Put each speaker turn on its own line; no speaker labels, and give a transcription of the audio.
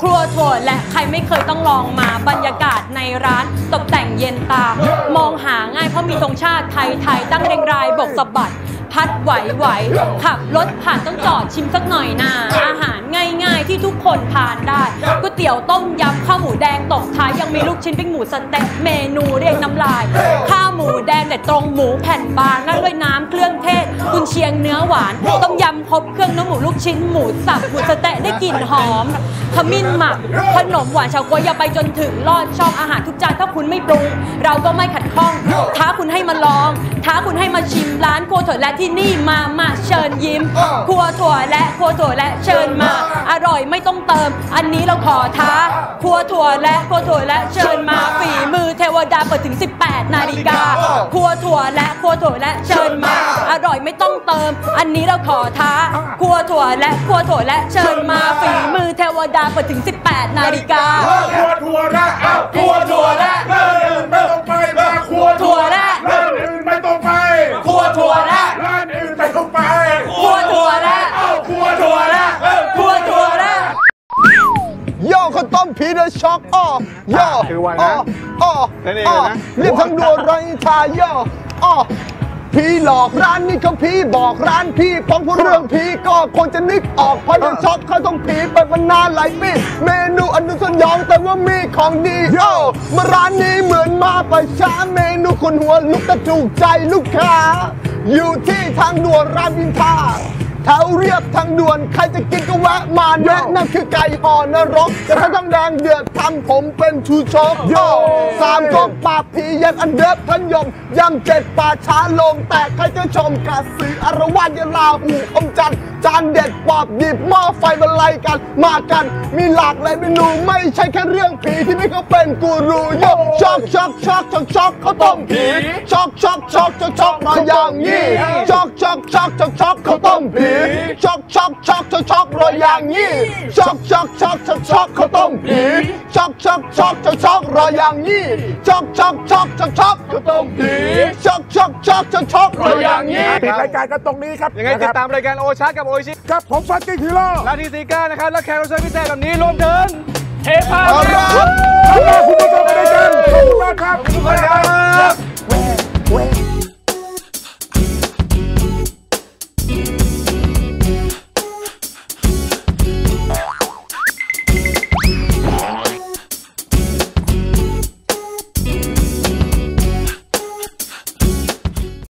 ครัวถั่วและใครไม่เคยต้องลองมาบรรยากาศในร้านตกแต่งเย็นตา มองหาง่ายเพราะมีธงชาติไทยไทยตั้งเรียงรายบกสะบัด พัดไหวไหวขับรถผ่านต้องจอดชิมสักหน่อยนาอาหารง่ายๆที่ทุกคนทานได้ก๋วยเตี๋ยวต้มยำข้าวหมูแดงตกท้ายยังมีลูกชิ้นปิ้งหมูสเต็กเมนูเรียงน้ำลายข้า มูแดงแต่ตรงหมูแผ่นบางนั่งด้วยน้ำเครื่องเทศกุนเชียงเนื้อหวานต้มยำครบเครื่องเนื้อหมูลูกชิ้นหมูสับหมูสเต๊ะได้กลิ่นหอมขมิ้นหมักขนมหวานชาวกวยอย่าไปจนถึงลอดช่องอาหารทุกจานถ้าคุณไม่ปรุง เราก็ไม่ขัดข้อง ท้าคุณให้มาลอง ท้าคุณให้มาชิมร้านครัวถั่วและที่นี่มามาเชิญยิ้ม ครัวถั่วและครัวถั่วและเชิญมา อร่อยไม่ต้องเติม อันนี้เราขอท้า ครัวถั่วและครัวถั่วและเชิญมาฝีมือเท วดาเปิดถึง 18 นาฬิกา ครัวถั่วและครัวถั่วและเชิญมา อร่อยไม่ต้องเติม อันนี้เราขอท้า ครัวถั่วและครัวถั่วและเชิญมาฝีมือเทวดาเปิดถึง 18 นาฬิกา
ครัวถั่วละเอ้าครัวถั่วละ
ย่ข้าวต้มผีเดอะช็อกอ้อย่
คือว่า
อ้อ
นะ
อ้อ
นั่นเอง
อ้อ
นะ
เรียกทั้งดวงไรทาย่ออ้อผีหลอกร้านนี้เขาผีบอกร้านพี่พ้องผู้เรื่องผีก็คงจะนึกออกเพราะเดอะช็อกข้าวต้มผีเปิดมานานหลายปีเมนูอันนุสยองแต่ว่ามีของดีโย่มาร้านนี้เหมือนมาประช้าเมนูคนหัวลุกกระถูกใจลูกค้า อยู่ที่ทางด่วนรามอินทรา แถวเรียบทางด่วน ใครจะกินก็แวะมาแนะ นั่นคือไก่ห่อนรกแต่ถ้าต้องแดงเดือดทำผมเป็นชูชกโยสามก๊กปากผีเย็นอันเดิบทันยมยำเจ็ดป่าช้าลง แต่ใครจะชมกาสืออารวาสยาลาหูคมจันทร์ จานเด็ดปอบหยิบหม้อไฟมาไล่กัน มากันมีหลากหลายเมนูไม่ใช่แค่เรื่องผีที่ไม่เขาเป็นกูรูโยช็อกช็อกช็อกช็อกช็อกเขาวต้มผีช็อกช็อกช็อกช็อกช็อกมาอย่างนี้ช็อกช็อกช็อกช็อกช็อกเขาวต้มผีช็อกช็อกช็อกช็อกช็อกรอยอย่างนี้ช็อกช็อกช็อกช็อกช็อกเขาวต้มผีช็อกช็อกช็อกช็อกช็อกรอยอย่างนี้ช็อกช็อกช็อกช็อกช็อกเขาวต้มผีช็อกช็อกช็อกช็อกช็อกรอยอย่างนี้
ปิดรายการกันตรงนี้ครับ
ยังไงติดตามรายการโอชาร์กับโอชิ
ครับผมฟันกิ้งฮีโร่
ลาทีซีก้านะครับและแขกรับเชิญพิเศษแบบนี้รวมถึงเทพา
เอาละ
ขอบคุณผู้ชมในรายการขอบคุณมากครับ
สวัสดีครับ